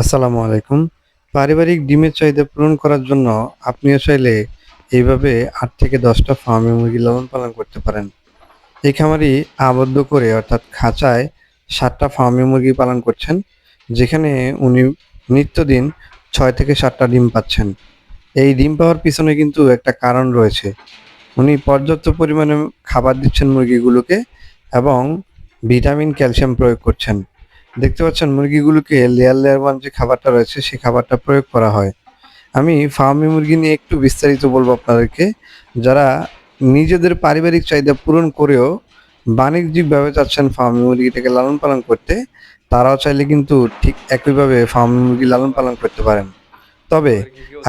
আসসালামু আলাইকুম। পারিবারিক ডিমের চাহিদা পূরণ করার জন্য আপনিও চাইলে এইভাবে আট থেকে দশটা ফার্মে মুরগি লালন পালন করতে পারেন। এই খামারি আবদ্ধ করে অর্থাৎ খাঁচায় সাতটা ফার্মে মুরগি পালন করছেন, যেখানে উনি নিত্যদিন ছয় থেকে সাতটা ডিম পাচ্ছেন। এই ডিম পাওয়ার পিছনে কিন্তু একটা কারণ রয়েছে। উনি পর্যাপ্ত পরিমাণে খাবার দিচ্ছেন মুরগিগুলোকে এবং ভিটামিন, ক্যালসিয়াম প্রয়োগ করছেন। দেখতে পাচ্ছেন মুরগিগুলোকে লেয়ার লেয়ার ওয়ান যে খাবারটা রয়েছে, সেই খাবারটা প্রয়োগ করা হয়। আমি ফার্মি মুরগি নিয়ে একটু বিস্তারিত বলব আপনাদেরকে। যারা নিজেদের পারিবারিক চাহিদা পূরণ করেও বাণিজ্যিকভাবে চাচ্ছেন ফার্মি মুরগিটাকে লালন পালন করতে, তারাও চাইলে কিন্তু ঠিক একইভাবে ফার্মি মুরগি লালন পালন করতে পারেন। তবে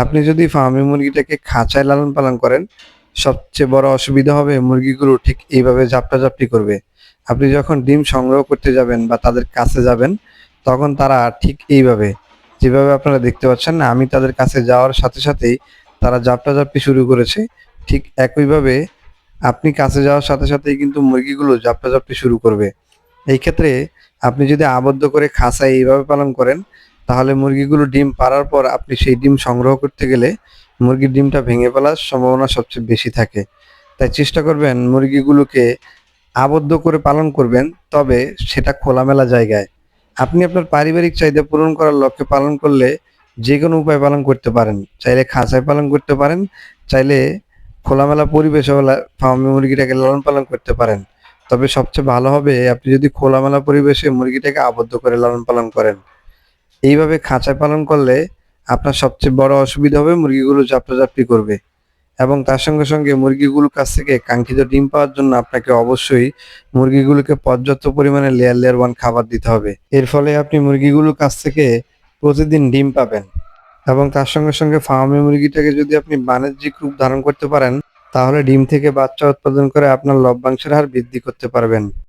আপনি যদি ফার্মি মুরগিটাকে খাঁচায় লালন পালন করেন সবচেয়ে বড় অসুবিধা হবে মুরগিগুলো ঠিক এইভাবে ঝাপটাঝাপটি করবে। আপনি যখন ডিম সংগ্রহ করতে যাবেন বা তাদের কাছে যাবেন, তখন তারা ঠিক এইভাবে, যেভাবে আপনারা দেখতে পাচ্ছেন না, আমি তাদের কাছে যাওয়ার সাথে সাথেই তারা ঝাপটাঝাপটি শুরু করেছে। ঠিক একইভাবে আপনি কাছে যাওয়ার সাথে সাথেই কিন্তু মুরগিগুলো ঝাপটাঝাপটি শুরু করবে। এই ক্ষেত্রে আপনি যদি আবদ্ধ করে খাঁচায় এইভাবে পালন করেন, তাহলে মুরগিগুলো ডিম পাড়ার পর আপনি সেই ডিম সংগ্রহ করতে গেলে মুরগির ডিমটা ভেঙে ফেলার সম্ভাবনা সবচেয়ে বেশি থাকে। তাই চেষ্টা করবেন মুরগিগুলোকে আবদ্ধ করে পালন করবেন, তবে সেটা খোলামেলা জায়গায়। আপনি আপনার পারিবারিক চাহিদা পূরণ করার লক্ষ্যে পালন করলে যে কোনো উপায় পালন করতে পারেন। চাইলে খাঁচায় পালন করতে পারেন, চাইলে খোলামেলা পরিবেশে ফার্মে মুরগিটাকে লালন পালন করতে পারেন। তবে সবচেয়ে ভালো হবে আপনি যদি খোলামেলা পরিবেশে মুরগিটাকে আবদ্ধ করে লালন পালন করেন। এইভাবে খাঁচায় পালন করলে আপনার সবচেয়ে বড় অসুবিধা হবে মুরগিগুলো ঝাপটাঝাপটি করবে। এবং তার সঙ্গে সঙ্গে মুরগিগুলোর কাছ থেকে কাঙ্ক্ষিত ডিম পাওয়ার জন্য আপনাকে অবশ্যই মুরগিগুলোকে পর্যাপ্ত পরিমাণে লেয়ার লেয়ার ওয়ান খাবার দিতে হবে। এর ফলে আপনি মুরগিগুলোর কাছ থেকে প্রতিদিন ডিম পাবেন। এবং তার সঙ্গে সঙ্গে ফার্মে মুরগিটাকে যদি আপনি বাণিজ্যিক রূপ ধারণ করতে পারেন, তাহলে ডিম থেকে বাচ্চা উৎপাদন করে আপনার লভ্যাংশের হার বৃদ্ধি করতে পারবেন।